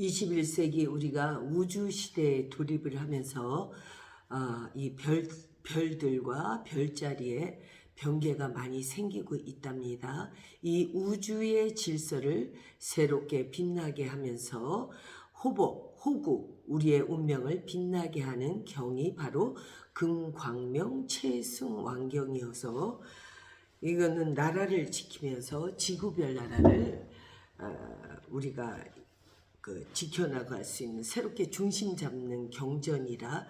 21세기 우리가 우주 시대에 돌입을 하면서 아, 이 별, 별들과 별자리에 변개가 많이 생기고 있답니다. 이 우주의 질서를 새롭게 빛나게 하면서 호복, 호구, 우리의 운명을 빛나게 하는 경이 바로 금광명 최승 왕경이어서 이거는 나라를 지키면서 지구별 나라를 아, 우리가 그 지켜나갈 수 있는 새롭게 중심 잡는 경전이라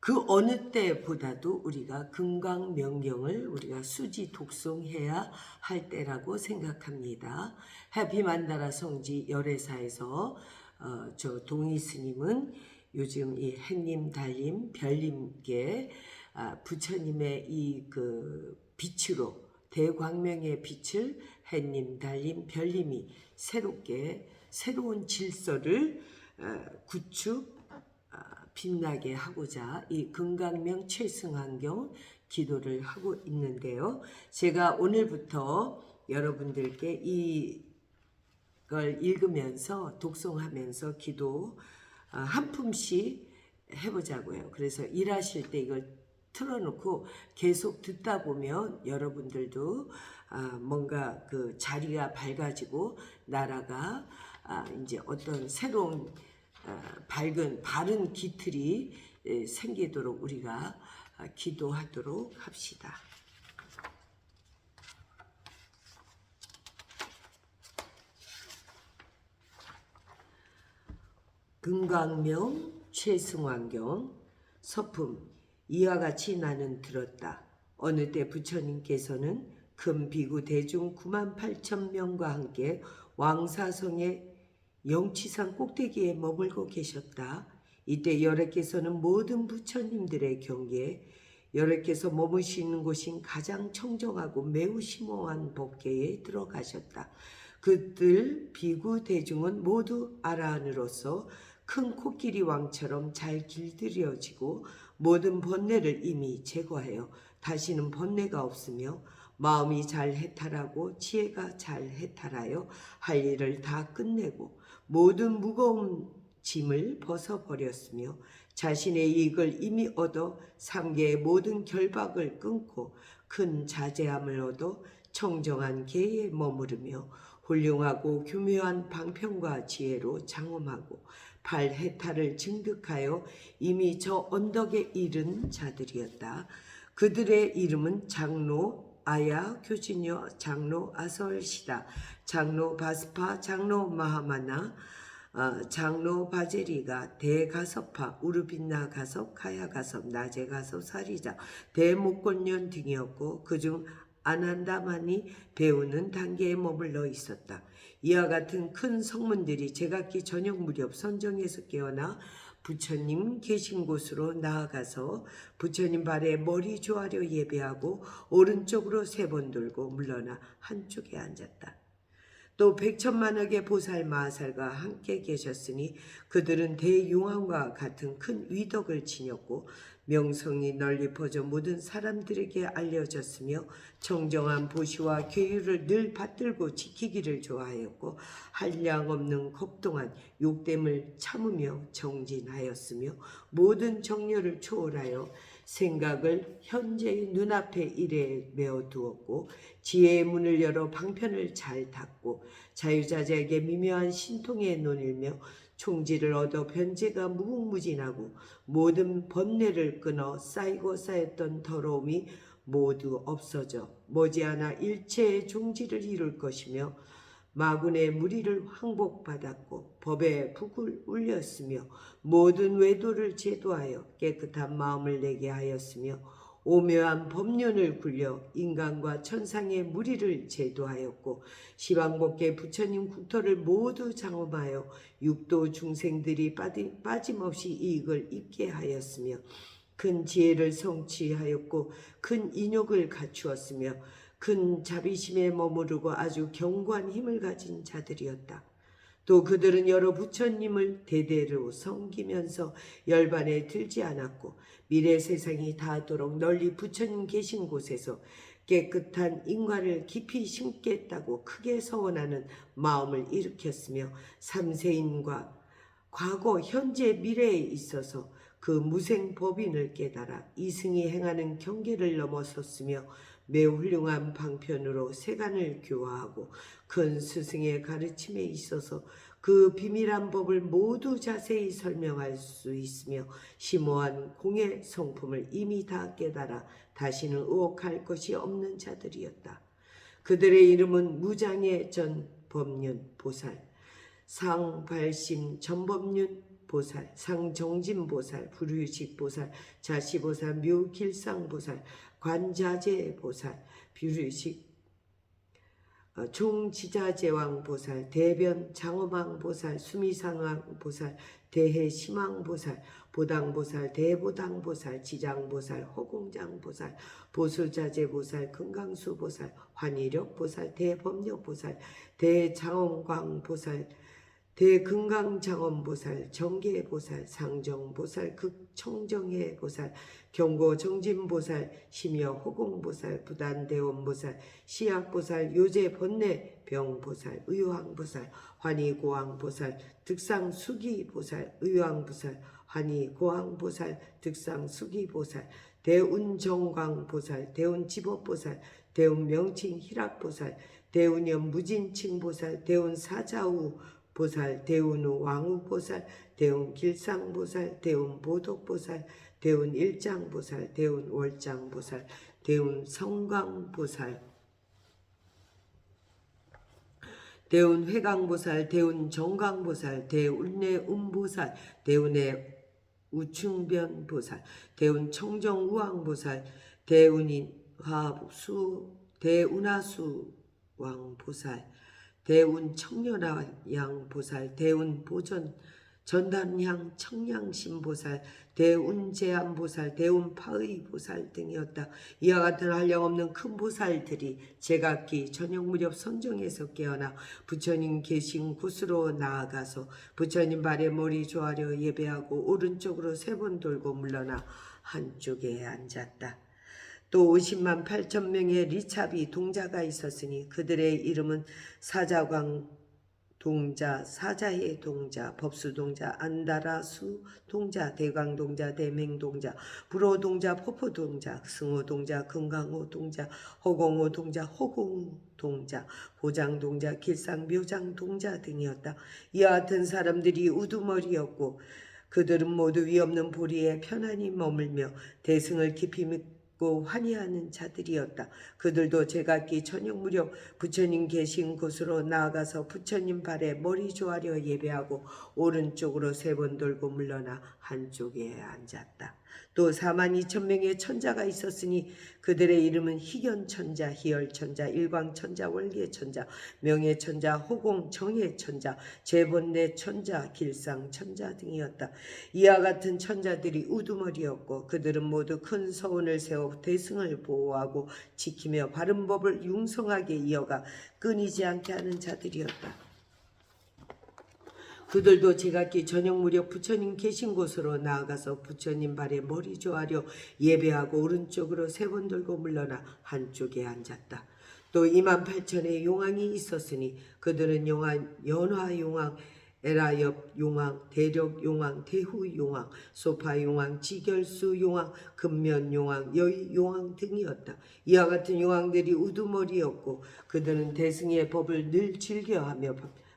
그 어느 때보다도 우리가 금강명경을 우리가 수지 독송해야 할 때라고 생각합니다. 해피만다라 성지 열애사에서 어, 저 동희 스님은 요즘 이 해님, 달님, 별님께 아, 부처님의 이 그 빛으로 대광명의 빛을 해님, 달님, 별님이 새롭게 새로운 질서를 어, 구축 아, 빛나게 하고자 이 금강명 최승환경 기도를 하고 있는데요. 제가 오늘부터 여러분들께 이걸 읽으면서 독송하면서 기도 아, 한 품씩 해보자고요. 그래서 일하실 때 이걸 틀어놓고 계속 듣다 보면 여러분들도 아, 뭔가 그 자리가 밝아지고 나라가 아, 이제 어떤 새로운 아, 밝은 바른 기틀이 에, 생기도록 우리가 아, 기도하도록 합시다. 금강명 최승환경 서품 이와 같이 나는 들었다. 어느 때 부처님께서는 금 비구 대중 9만 8천 명과 함께 왕사성의 영치산 꼭대기에 머물고 계셨다. 이때 여러께서는 모든 부처님들의 경계에 여러께서 머무시는 곳인 가장 청정하고 매우 심오한 법계에 들어가셨다. 그들 비구 대중은 모두 아라한으로서 큰 코끼리 왕처럼 잘 길들여지고 모든 번뇌를 이미 제거하여 다시는 번뇌가 없으며 마음이 잘 해탈하고 지혜가 잘 해탈하여 할 일을 다 끝내고 모든 무거운 짐을 벗어버렸으며 자신의 이익을 이미 얻어 삼계의 모든 결박을 끊고 큰 자제함을 얻어 청정한 계에 머무르며 훌륭하고 교묘한 방편과 지혜로 장엄하고 발해탈을 증득하여 이미 저 언덕에 이른 자들이었다. 그들의 이름은 장로 아야 교진여 장로 아설시다 장로 바스파 장로 마하마나 어, 장로 바제리가 대가섭파 우르빈나 가섭 가야 가섭 나제 가섭 사리자 대목곤년 등이었고 그중 아난다만이 배우는 단계에 머물러 있었다. 이와 같은 큰 성문들이 제각기 저녁 무렵 선정에서 깨어나 부처님 계신 곳으로 나아가서 부처님 발에 머리 조아려 예배하고 오른쪽으로 세 번 돌고 물러나 한쪽에 앉았다. 또 백천만억의 보살 마하살과 함께 계셨으니 그들은 대용왕과 같은 큰 위덕을 지녔고 명성이 널리 퍼져 모든 사람들에게 알려졌으며 정정한 보시와 계율을 늘 받들고 지키기를 좋아하였고 한량 없는 겁동안 욕됨을 참으며 정진하였으며 모든 정료를 초월하여 생각을 현재의 눈앞의 일에 메어 두었고 지혜의 문을 열어 방편을 잘 닫고 자유자재에게 미묘한 신통에 논일며 총지를 얻어 변제가 무궁무진하고 모든 번뇌를 끊어 쌓이고 쌓였던 더러움이 모두 없어져 머지않아 일체의 종지를 이룰 것이며 마군의 무리를 항복받았고 법의 북을 울렸으며 모든 외도를 제도하여 깨끗한 마음을 내게 하였으며 오묘한 법륜을 굴려 인간과 천상의 무리를 제도하였고 시방법계 부처님 국토를 모두 장엄하여 육도 중생들이 빠짐없이 이익을 입게 하였으며 큰 지혜를 성취하였고 큰 인욕을 갖추었으며 큰 자비심에 머무르고 아주 견고한 힘을 가진 자들이었다. 또 그들은 여러 부처님을 대대로 섬기면서 열반에 들지 않았고 미래 세상이 닿도록 널리 부처님 계신 곳에서 깨끗한 인과를 깊이 심겠다고 크게 서원하는 마음을 일으켰으며 삼세인과 과거, 현재, 미래에 있어서 그 무생 법인을 깨달아 이승이 행하는 경계를 넘어섰으며 매우 훌륭한 방편으로 세간을 교화하고 큰 스승의 가르침에 있어서 그 비밀한 법을 모두 자세히 설명할 수 있으며 심오한 공의 성품을 이미 다 깨달아 다시는 의혹할 것이 없는 자들이었다. 그들의 이름은 무장의 전 법륜 보살, 상발심 전법륜 보살, 상정진 보살, 불유식 보살, 자시 보살, 묘길상 보살, 관자재 보살, 불유식 어, 총지자제왕 보살, 대변 장엄왕 보살, 수미상왕 보살, 대해심왕 보살, 보당 보살, 대보당 보살, 지장 보살, 허공장 보살, 보수자재 보살, 금강수 보살, 환희력 보살, 대법력 보살, 대장엄광 보살, 대금강장엄보살, 정계보살, 상정보살, 극청정해보살, 경고정진보살, 심여호공보살, 부단대원보살, 시약보살, 요제번뇌 병보살, 의왕보살, 환희고왕보살, 득상수기보살, 의왕보살, 환희고왕보살, 득상수기보살, 대운정광보살, 대운지법보살, 대운명칭희락보살, 대운연무진칭보살, 대운사자우 보살, 대운우 왕우보살, 대운 길상보살, 대운 보독보살, 대운 일장보살, 대운 월장보살, 대운 성광보살, 대운 회강보살, 대운 정강보살, 대운내 음보살, 대운의 우충변보살, 대운 청정우왕보살, 대운인 화수, 대운하수 왕보살, 대운 청년양 보살, 대운 보전 전단향 청량신 보살, 대운 제안 보살, 대운 파의 보살 등이었다. 이와 같은 한량없는 큰 보살들이 제각기 저녁 무렵 선정에서 깨어나 부처님 계신 곳으로 나아가서 부처님 발에 머리 조아려 예배하고 오른쪽으로 세 번 돌고 물러나 한쪽에 앉았다. 또 50만 8천 명의 리차비 동자가 있었으니 그들의 이름은 사자광 동자, 사자의 동자, 법수 동자, 안다라수 동자, 대광 동자, 대맹 동자, 불호 동자, 포포 동자, 승호 동자, 금강호 동자, 허공호 동자, 호공 동자, 보장 동자, 길상 묘장 동자 등이었다. 이와 같은 사람들이 우두머리였고 그들은 모두 위없는 보리에 편안히 머물며 대승을 깊이 믿고 고 환희하는 자들이었다. 그들도 제각기 저녁 무렵 부처님 계신 곳으로 나아가서 부처님 발에 머리 조아려 예배하고 오른쪽으로 세 번 돌고 물러나 한쪽에 앉았다. 또 4만 2천 명의 천자가 있었으니 그들의 이름은 희견천자, 희열천자, 일광천자, 월계천자, 명예천자, 호공, 정예천자, 재본내천자, 길상천자 등이었다. 이와 같은 천자들이 우두머리였고 그들은 모두 큰 서원을 세워 대승을 보호하고 지키며 바른 법을 융성하게 이어가 끊이지 않게 하는 자들이었다. 그들도 제각기 저녁 무렵 부처님 계신 곳으로 나아가서 부처님 발에 머리 조아려 예배하고 오른쪽으로 세 번 돌고 물러나 한쪽에 앉았다. 또 2만 8천의 용왕이 있었으니 그들은 용왕, 연화 용왕, 에라엽 용왕, 대력 용왕, 대후 용왕, 소파 용왕, 지결수 용왕, 근면 용왕, 여의 용왕 등이었다. 이와 같은 용왕들이 우두머리였고 그들은 대승의 법을 늘 즐겨하며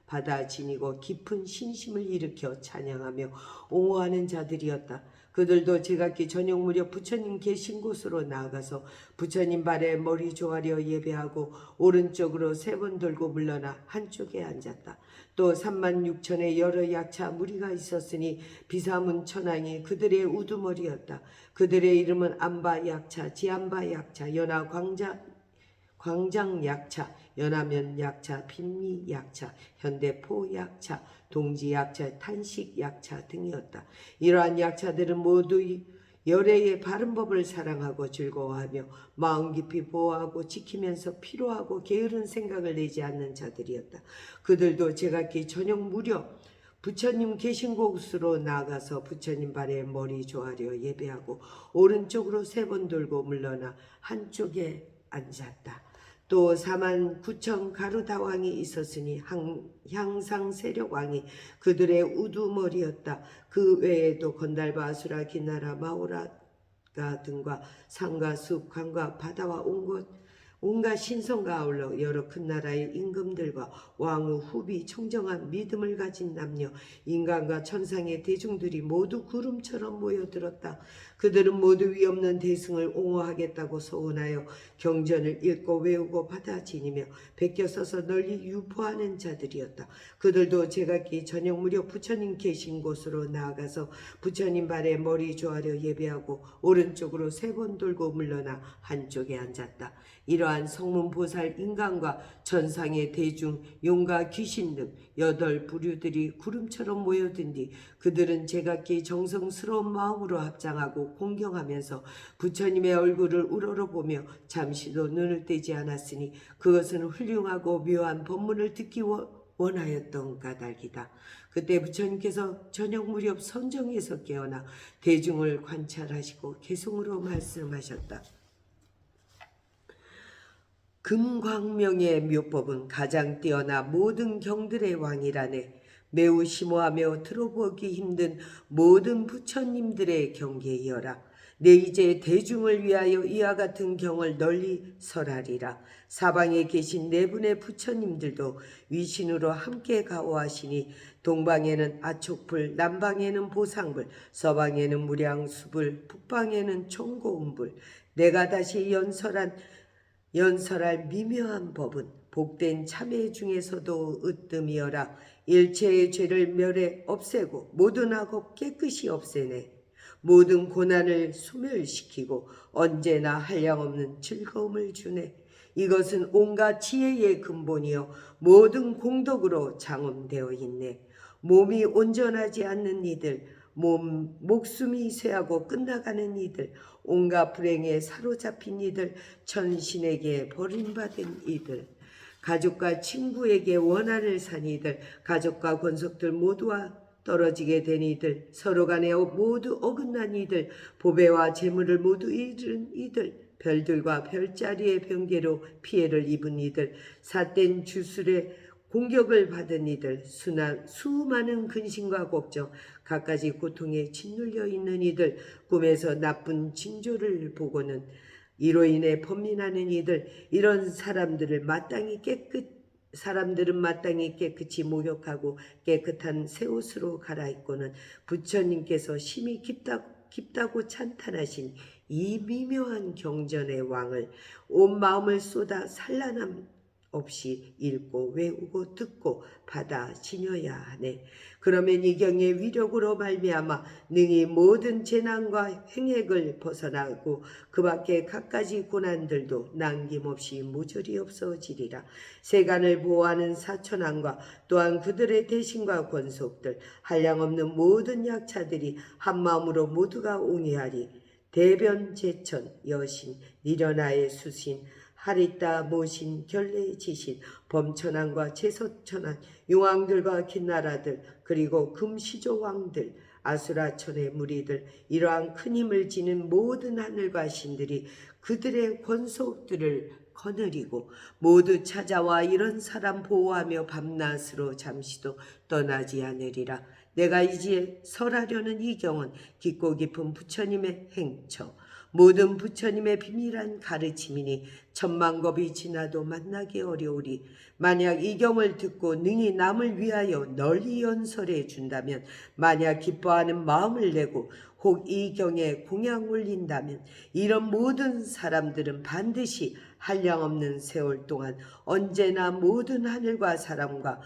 바다 지니고 깊은 신심을 일으켜 찬양하며 옹호하는 자들이었다. 그들도 제각기 저녁 무렵 부처님 계신 곳으로 나아가서 부처님 발에 머리 조아려 예배하고 오른쪽으로 세 번 돌고 물러나 한쪽에 앉았다. 또 3만 6천의 여러 약차 무리가 있었으니 비사문 천왕이 그들의 우두머리였다. 그들의 이름은 안바 약차, 지안바 약차, 연하 광자 광장 약차, 연하면 약차, 빈미 약차, 현대포 약차, 동지 약차, 탄식 약차 등이었다. 이러한 약차들은 모두 열애의 바른 법을 사랑하고 즐거워하며 마음 깊이 보호하고 지키면서 피로하고 게으른 생각을 내지 않는 자들이었다. 그들도 제각기 저녁 무렵 부처님 계신 곳으로 나가서 부처님 발에 머리 조아려 예배하고 오른쪽으로 세 번 돌고 물러나 한쪽에 앉았다. 또 4만 9천 가루다 왕이 있었으니 항, 향상 세력 왕이 그들의 우두머리였다. 그 외에도 건달바 아수라 기나라 마오라가 등과 산과 숲 강과 바다와 온 곳 온갖 신성과 아울러 여러 큰 나라의 임금들과 왕후 후비 청정한 믿음을 가진 남녀 인간과 천상의 대중들이 모두 구름처럼 모여들었다. 그들은 모두 위없는 대승을 옹호하겠다고 소원하여 경전을 읽고 외우고 받아 지니며 베껴 써서 널리 유포하는 자들이었다. 그들도 제각기 저녁 무렵 부처님 계신 곳으로 나아가서 부처님 발에 머리 조아려 예배하고 오른쪽으로 세 번 돌고 물러나 한쪽에 앉았다. 이러한 성문 보살 인간과 천상의 대중 용과 귀신 등 여덟 부류들이 구름처럼 모여든 뒤 그들은 제각기 정성스러운 마음으로 합장하고 공경하면서 부처님의 얼굴을 우러러보며 잠시도 눈을 떼지 않았으니 그것은 훌륭하고 묘한 법문을 듣기 원- 원하였던 까닭이다. 그때 부처님께서 저녁 무렵 선정에서 깨어나 대중을 관찰하시고 개성으로 말씀하셨다. 금광명의 묘법은 가장 뛰어나 모든 경들의 왕이라네. 매우 심오하며 들어보기 힘든 모든 부처님들의 경계이어라. 내 이제 대중을 위하여 이와 같은 경을 널리 설하리라. 사방에 계신 네 분의 부처님들도 위신으로 함께 가오하시니 동방에는 아촉불, 남방에는 보상불, 서방에는 무량수불, 북방에는 총고음불. 내가 다시 연설한 연설할 미묘한 법은 복된 참회 중에서도 으뜸이어라. 일체의 죄를 멸해 없애고 모든 악업 깨끗이 없애네. 모든 고난을 소멸시키고 언제나 한량없는 즐거움을 주네. 이것은 온갖 지혜의 근본이요. 모든 공덕으로 장엄되어 있네. 몸이 온전하지 않는 이들 몸 목숨이 쇠하고 끝나가는 이들 온갖 불행에 사로잡힌 이들 천신에게 버림받은 이들 가족과 친구에게 원한을 산 이들 가족과 권속들 모두와 떨어지게 된 이들 서로 간에 모두 어긋난 이들 보배와 재물을 모두 잃은 이들 별들과 별자리의 병계로 피해를 입은 이들 삿된 주술에 공격을 받은 이들 수나, 수많은 근심과 걱정 갖가지 고통에 짓눌려 있는 이들 꿈에서 나쁜 징조를 보고는 이로 인해 범민하는 이들 이런 사람들을 마땅히 깨끗 사람들은 마땅히 깨끗이 목욕하고 깨끗한 새 옷으로 갈아입고는 부처님께서 심히 깊다, 깊다고 찬탄하신 이 미묘한 경전의 왕을 온 마음을 쏟아 산란함 없이 읽고 외우고 듣고 받아 지녀야 하네. 그러면 이 경의 위력으로 말미암아 능히 모든 재난과 행액을 벗어나고 그 밖에 갖가지 고난들도 남김없이 모조리 없어지리라. 세간을 보호하는 사천왕과 또한 그들의 대신과 권속들 한량없는 모든 약차들이 한마음으로 모두가 옹이하리. 대변 제천 여신 니련하의 수신 하리따 모신 결례 지신 범천왕과 제서천왕 용왕들과 긴나라들 그리고 금시조 왕들 아수라천의 무리들 이러한 큰 힘을 지닌 모든 하늘과 신들이 그들의 권속들을 거느리고 모두 찾아와 이런 사람 보호하며 밤낮으로 잠시도 떠나지 않으리라. 내가 이제 설하려는 이 경은 깊고 깊은 부처님의 행처. 모든 부처님의 비밀한 가르침이니 천만겁이 지나도 만나기 어려우리. 만약 이 경을 듣고 능히 남을 위하여 널리 연설해 준다면 만약 기뻐하는 마음을 내고 혹 이 경에 공양 올린다면 이런 모든 사람들은 반드시 한량없는 세월 동안 언제나 모든 하늘과 사람과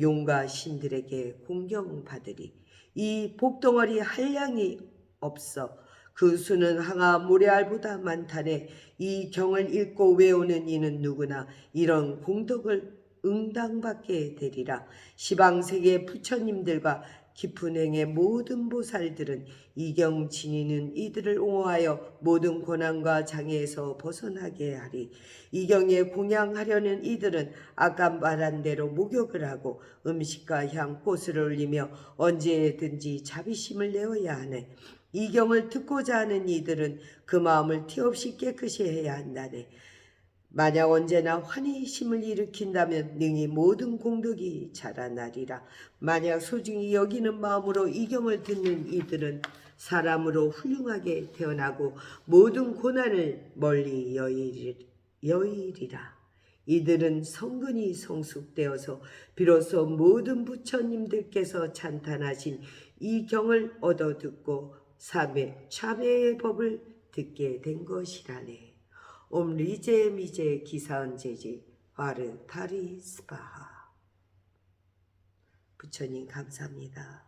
용과 신들에게 공경받으리. 이 복덩어리 한량이 없어. 그 수는 항아 모래알보다 많다네. 이 경을 읽고 외우는 이는 누구나 이런 공덕을 응당받게 되리라. 시방세계 부처님들과 깊은 행의 모든 보살들은 이경 지니는 이들을 옹호하여 모든 고난과 장애에서 벗어나게 하리. 이경에 공양하려는 이들은 아까 말한 대로 목욕을 하고 음식과 향, 꽃을 올리며 언제든지 자비심을 내어야 하네. 이 경을 듣고자 하는 이들은 그 마음을 티없이 깨끗이 해야 한다네. 만약 언제나 환희심을 일으킨다면 능히 모든 공덕이 자라나리라. 만약 소중히 여기는 마음으로 이 경을 듣는 이들은 사람으로 훌륭하게 태어나고 모든 고난을 멀리 여의리- 여의리라. 이들은 성근이 성숙되어서 비로소 모든 부처님들께서 찬탄하신 이 경을 얻어 듣고 삼회 참회의 법을 듣게 된 것이라네. 옴 리제 미제 기사언제지 와르 타리 스파하 부처님 감사합니다.